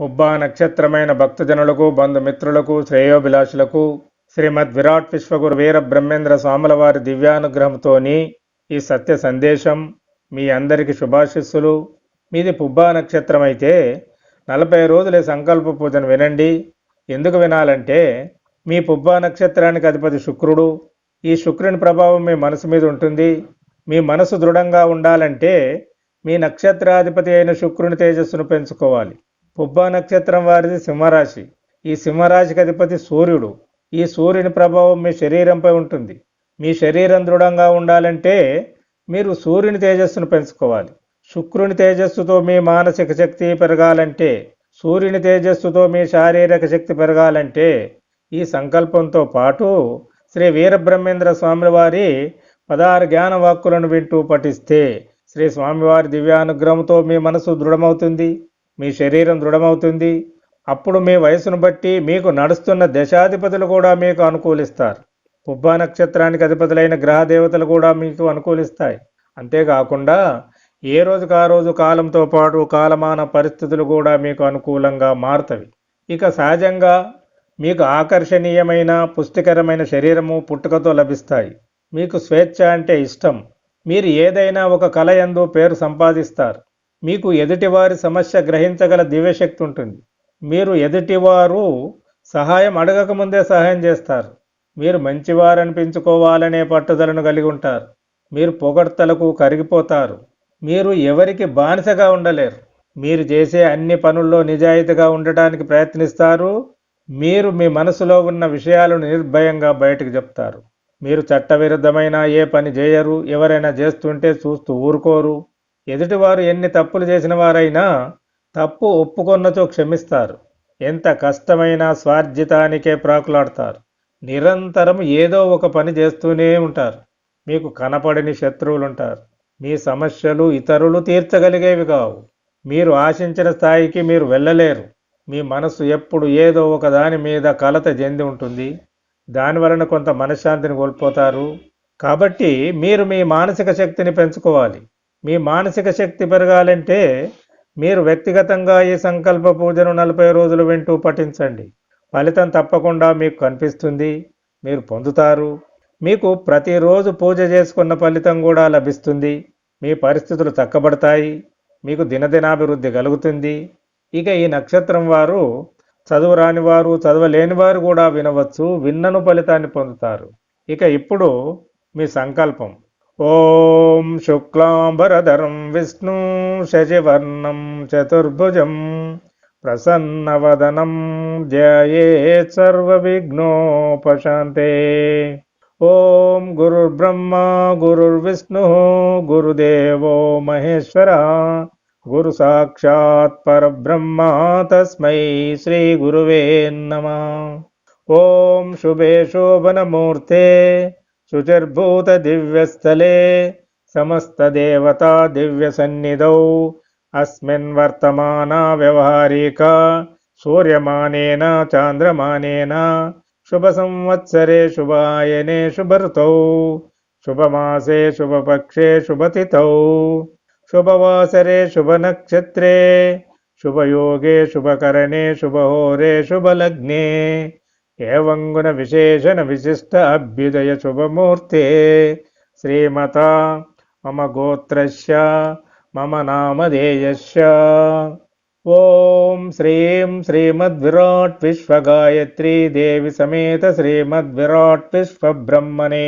పుబ్బా నక్షత్రమైన భక్తజనులకు బంధుమిత్రులకు శ్రేయోభిలాషులకు శ్రీమద్ విరాట్ విశ్వగురు వీర బ్రహ్మేంద్ర స్వాముల వారి దివ్యానుగ్రహంతోని ఈ సత్య సందేశం మీ అందరికీ శుభాశిస్సులు. మీది పుబ్బా నక్షత్రం అయితే నలభై రోజుల సంకల్ప పూజను వినండి. ఎందుకు వినాలంటే మీ పుబ్బా నక్షత్రానికి అధిపతి శుక్రుడు. ఈ శుక్రుని ప్రభావం మీ మనసు మీద ఉంటుంది. మీ మనసు దృఢంగా ఉండాలంటే మీ నక్షత్రాధిపతి అయిన శుక్రుని తేజస్సును పెంచుకోవాలి. పుబ్బా నక్షత్రం వారిది సింహరాశి. ఈ సింహరాశికి అధిపతి సూర్యుడు. ఈ సూర్యుని ప్రభావం మీ శరీరంపై ఉంటుంది. మీ శరీరం దృఢంగా ఉండాలంటే మీరు సూర్యుని తేజస్సును పెంచుకోవాలి. శుక్రుని తేజస్సుతో మీ మానసిక శక్తి పెరగాలంటే సూర్యుని తేజస్సుతో మీ శారీరక శక్తి పెరగాలంటే ఈ సంకల్పంతో పాటు శ్రీ వీరబ్రహ్మేంద్ర స్వామివారి పదహారు జ్ఞాన వాక్కులను వింటూ పఠిస్తే శ్రీ స్వామివారి దివ్యానుగ్రహంతో మీ మనసు దృఢమవుతుంది. మీ శరీరం దృఢమవుతుంది. అప్పుడు మీ వయసును బట్టి మీకు నడుస్తున్న దశాధిపతులు కూడా మీకు అనుకూలిస్తారు. పుబ్బా నక్షత్రానికి అధిపతులైన గ్రహ దేవతలు కూడా మీకు అనుకూలిస్తాయి. అంతేకాకుండా ఏ రోజుకు ఆ రోజు కాలంతో పాటు కాలమాన పరిస్థితులు కూడా మీకు అనుకూలంగా మారుతవి. ఇక సహజంగా మీకు ఆకర్షణీయమైన పుష్టికరమైన శరీరము పుట్టుకతో లభిస్తాయి. మీకు స్వేచ్ఛ అంటే ఇష్టం. మీరు ఏదైనా ఒక కళ యందు పేరు సంపాదిస్తారు. మీకు ఎదుటివారి సమస్య గ్రహించగల దివ్యశక్తి ఉంటుంది. మీరు ఎదుటివారు సహాయం అడగకముందే సహాయం చేస్తారు. మీరు మంచివారనిపించుకోవాలనే పట్టుదలను కలిగి ఉంటారు. మీరు పొగడ్తలకు కరిగిపోతారు. మీరు ఎవరికి బానిసగా ఉండలేరు. మీరు చేసే అన్ని పనుల్లో నిజాయితీగా ఉండటానికి ప్రయత్నిస్తారు. మీరు మీ మనసులో ఉన్న విషయాలను నిర్భయంగా బయటకు చెప్తారు. మీరు చట్టవిరుద్ధమైన ఏ పని చేయరు. ఎవరైనా చేస్తుంటే చూస్తూ ఊరుకోరు. ఎదుటివారు ఎన్ని తప్పులు చేసిన వారైనా తప్పు ఒప్పుకొన్నచో క్షమిస్తారు. ఎంత కష్టమైన స్వార్జితానికే ప్రాకులాడతారు. నిరంతరం ఏదో ఒక పని చేస్తూనే ఉంటారు. మీకు కనపడని శత్రువులు ఉంటారు మీ సమస్యలు ఇతరులు తీర్చగలిగేవి కావు. మీరు ఆశించిన స్థాయికి మీరు వెళ్ళలేరు. మీ మనసు ఎప్పుడు ఏదో ఒక దాని మీద కలత చెంది ఉంటుంది. దాని వలన కొంత మనశ్శాంతిని కోల్పోతారు. కాబట్టి మీరు మీ మానసిక శక్తిని పెంచుకోవాలి. మీ మానసిక శక్తి పెరగాలంటే మీరు వ్యక్తిగతంగా ఈ సంకల్ప పూజను నలభై రోజులు వింటూ పఠించండి. ఫలితం తప్పకుండా మీకు కనిపిస్తుంది మీరు పొందుతారు. మీకు ప్రతిరోజు పూజ చేసుకున్న ఫలితం కూడా లభిస్తుంది. మీ పరిస్థితులు చక్కబడతాయి మీకు దినదినాభివృద్ధి కలుగుతుంది. ఇక ఈ నక్షత్రం వారు చదువు రాని వారు చదవలేని వారు కూడా వినవచ్చు విన్నను ఫలితాన్ని పొందుతారు. ఇక ఇప్పుడు మీ సంకల్పం. ॐ शुक्लाम्बरधरं विष्णु शशिवर्णं चतुर्भुजं प्रसन्नवदनं ध्यायेत् सर्वविघ्नोपशान्ते। ॐ गुरुर्ब्रह्मा गुरुर्विष्णुः गुरुदेवो महेश्वरः गुरुसाक्षात् परब्रह्मा तस्मै श्रीगुरुवे नमः। ॐ शुभे शोभनमूर्ते शुचिर्भूतदिव्यस्थले समस्तदेवता दिव्यसन्निधौ अस्मिन् वर्तमाना व्यवहारिका सूर्यमानेन चान्द्रमानेन शुभसंवत्सरे शुभायने शुभर्तौ शुभमासे शुभपक्षे शुभतिथौ शुभवासरे शुभनक्षत्रे शुभयोगे शुभकरणे शुभहोरे शुभलग्ने एवङ्गुणविशेषणविशिष्ट अभ्युदयशुभमूर्ते श्रीमता मम गोत्रस्य मम नामधेयस्य। ॐ श्रीं श्रीमद्विराट् विश्वगायत्री देवी समेत श्रीमद्विराट् विश्वब्रह्मणे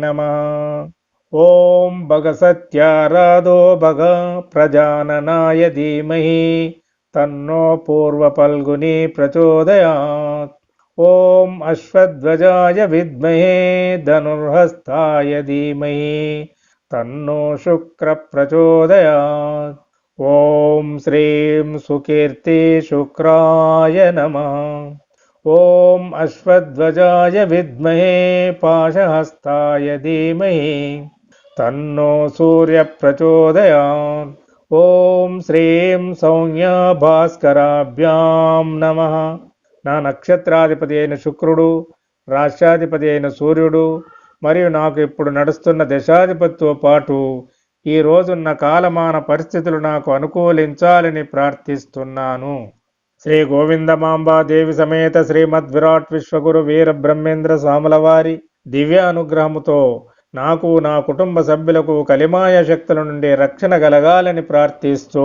नमः। ॐ भगसत्याराधो भग प्रजाननाय धीमहि तन्नो पूर्वपल्गुनी प्रचोदयात्। ॐ अश्वध्वजाय विद्महे धनुर्हस्ताय धीमहि तन्नो शुक्रप्रचोदयात्। ॐ श्रीं सुकीर्ति शुक्राय नमः। ॐ अश्वध्वजाय विद्महे पाशहस्ताय धीमहि तन्नो सूर्यप्रचोदयात्। ॐ श्रीं सौज्ञाभास्कराभ्यां नमः। నా నక్షత్రాధిపతి అయిన శుక్రుడు రాష్ట్రాధిపతి అయిన సూర్యుడు మరియు నాకు ఇప్పుడు నడుస్తున్న దశాధిపతితో పాటు ఈ రోజున్న కాలమాన పరిస్థితులు నాకు అనుకూలించాలని ప్రార్థిస్తున్నాను. శ్రీ గోవిందమాంబాదేవి సమేత శ్రీమద్ విరాట్ విశ్వగురు వీర బ్రహ్మేంద్ర స్వాములవారి దివ్య అనుగ్రహముతో నాకు నా కుటుంబ సభ్యులకు కలిమాయ శక్తుల నుండి రక్షణ కలగాలని ప్రార్థిస్తూ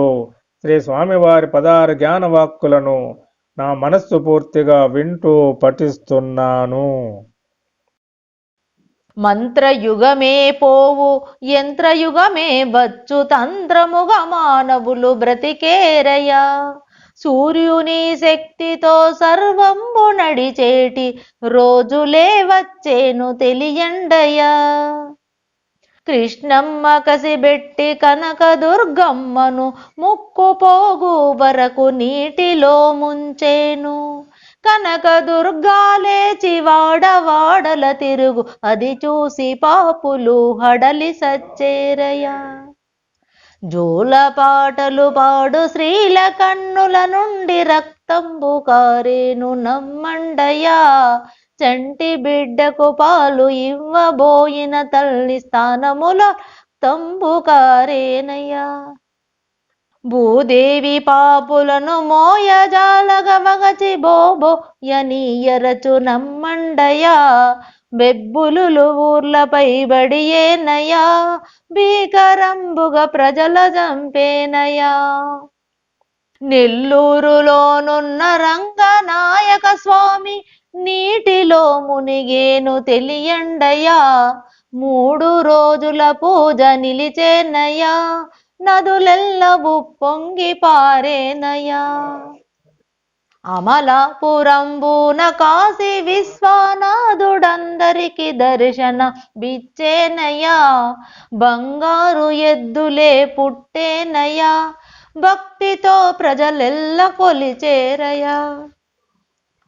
శ్రీ స్వామివారి పదారు జ్ఞానవాక్కులను నా మనస్సు పూర్తిగా వింటూ పఠిస్తున్నాను. మంత్రయుగమే పోవు యంత్రయుగమే వచ్చు తంత్రముగ మానవులు బ్రతికేరయ్యా సూర్యుని శక్తితో సర్వంబు నడిచేటి రోజులే వచ్చేను తెలియండయ్యా కృష్ణమ్మ కసిబెట్టి కనక దుర్గమ్మను ముక్కుపోగు వరకు నీటిలో ముంచేను. కనక దుర్గాలేచి వాడవాడల తిరుగు అది చూసి పాపులు హడలి సచ్చేరయ్యా జోల పాటలు పాడు స్త్రీల కన్నుల నుండి రక్తంబు కారేను నమ్మండయా చంటి బిడ్డకు పాలు ఇవ్వబోయిన తల్లి స్థానముల తంబు కారేనయ్యా భూదేవి పాపులను మోయజాలగ మగచి బోబో యనీయరచు నమ్మండయా బెబ్బులు ఊర్లపై బడియేనయా భీకరంబుగ ప్రజల చంపేనయా నెల్లూరులోనున్న రంగనాయక స్వామి నీటిలో మునిగేను తెలియండయా మూడు రోజుల పూజ నిలిచేనయ్యా. నదులెల్లవు పొంగి పారేనయ్యా. అమలాపురంబూన కాశీ విశ్వనాథుడందరికి దర్శన బిచ్చేనయా బంగారు ఎద్దులే పుట్టేనయ్యా. భక్తితో ప్రజలెల్ల కొలిచేరయ్యా.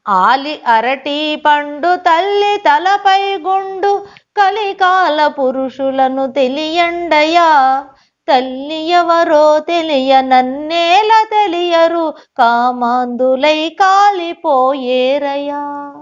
ఆలి అరటి పండు తల్లి తలపై గుండు కలికాల పురుషులను తెలియండయా? తల్లి ఎవరో తెలియ నన్నేల తెలియరు కామాందులై కాలిపోయేరయా?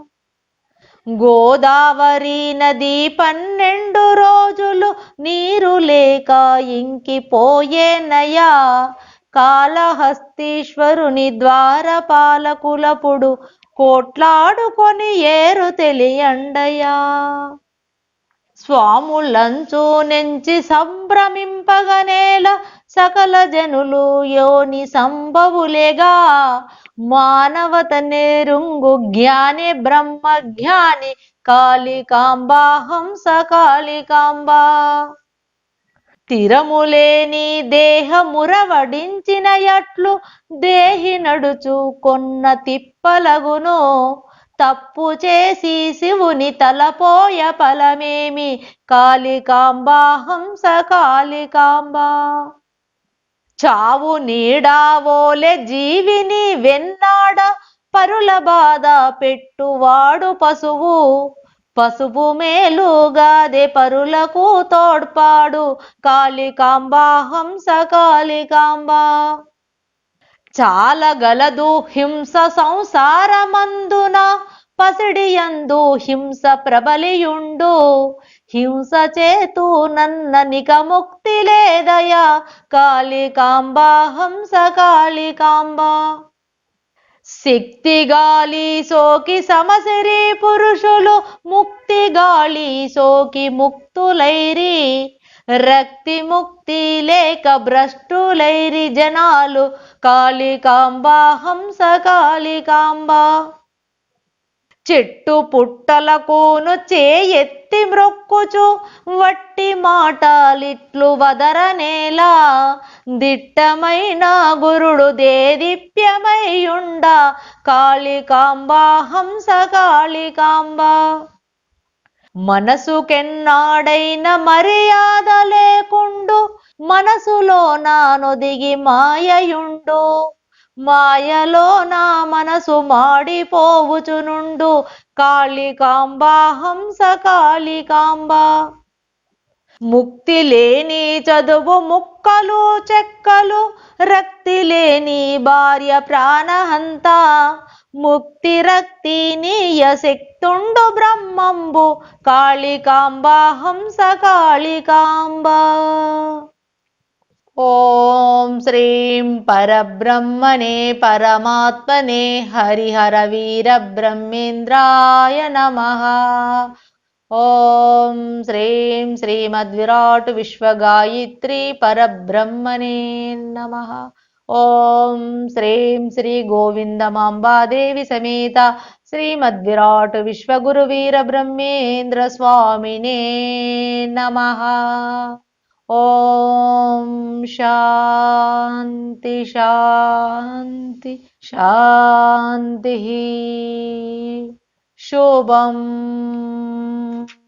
గోదావరి నది పన్నెండు రోజులు నీరు లేక ఇంకిపోయేనయా? కాళహస్తీశ్వరుని ద్వారపాలకులపుడు కోట్లాడుకొని ఏరు తెలియండయా స్వాములంచు నెంచి సంభ్రమింపగనేల సకల జనులు యోని సంభవులేగా. మానవత నేరుంగు జ్ఞాని బ్రహ్మ జ్ఞాని కాళికాంబా హంస కాళికాంబా. స్థిరములేని దేహమురవడించిన ఎట్లు దేహి నడుచు కొన్న తిప్పలగును. తప్పు చేసి శివుని తలపోయ ఫలమేమి? కాళికాంబా హంస కాళికాంబా. చావు నీడావోలే జీవిని వెన్నాడ పరుల బాధ పెట్టువాడు పశువు. పసుపు మేలుగాదే పరులకు తోడ్పాడు. కాళికాంబా హంస కాళికాంబా. చాలా గలదు హింస సంసారమందున పసిడియందు హింస ప్రబలియుండు. హింస చేతు నన్న నిక ముక్తి లేదయా? కాళికాంబా హంస కాళికాంబా. శక్తి గాలి సోకి సమసిరి పురుషులు ముక్తి గాలి సోకి ముక్తులైరి. రక్తి ముక్తి లేక భ్రష్టులైరి జనాలు కాళికాంబా హంస కాళికాంబా. చెట్టు పుట్టలకును చేయెత్తి మ్రొక్కుచు వట్టి మాటలిట్లు వదరనేలా దిట్టమైన గురుడు దేదీప్యమయ్యుండ కాళికాంబా హంస కాళికాంబా మనసుకెన్నాడైన మర్యాద లేకుండు మనసులో నానొదిగి మాయయుండు. మాయలో నా మనసు మాడిపోవుచునుండు. కాళికాంబా హంస కాళికాంబా. ముక్తి లేని చదువు ముక్కలు చెక్కలు రక్తి లేని భార్య ప్రాణహంత. ముక్తి రక్తి నీయ శక్తుండు బ్రహ్మంబు. కాళికాంబా హంస కాళికాంబా. ॐ श्रीं परब्रह्मणे परमात्मने हरिहरवीरब्रह्मेन्द्राय नमः। ॐ श्रीं श्रीमद्विराट् विश्वगायित्री परब्रह्मणे नमः। ॐ श्रीं श्रीगोविन्दमाम्बादेवीसमेता श्रीमद्विराट् विश्वगुरुवीरब्रह्मेन्द्रस्वामिने नमः। శ్రీమద్విరాట్ విశ్వగురు వీర బ్రహ్మేంద్ర స్వామినే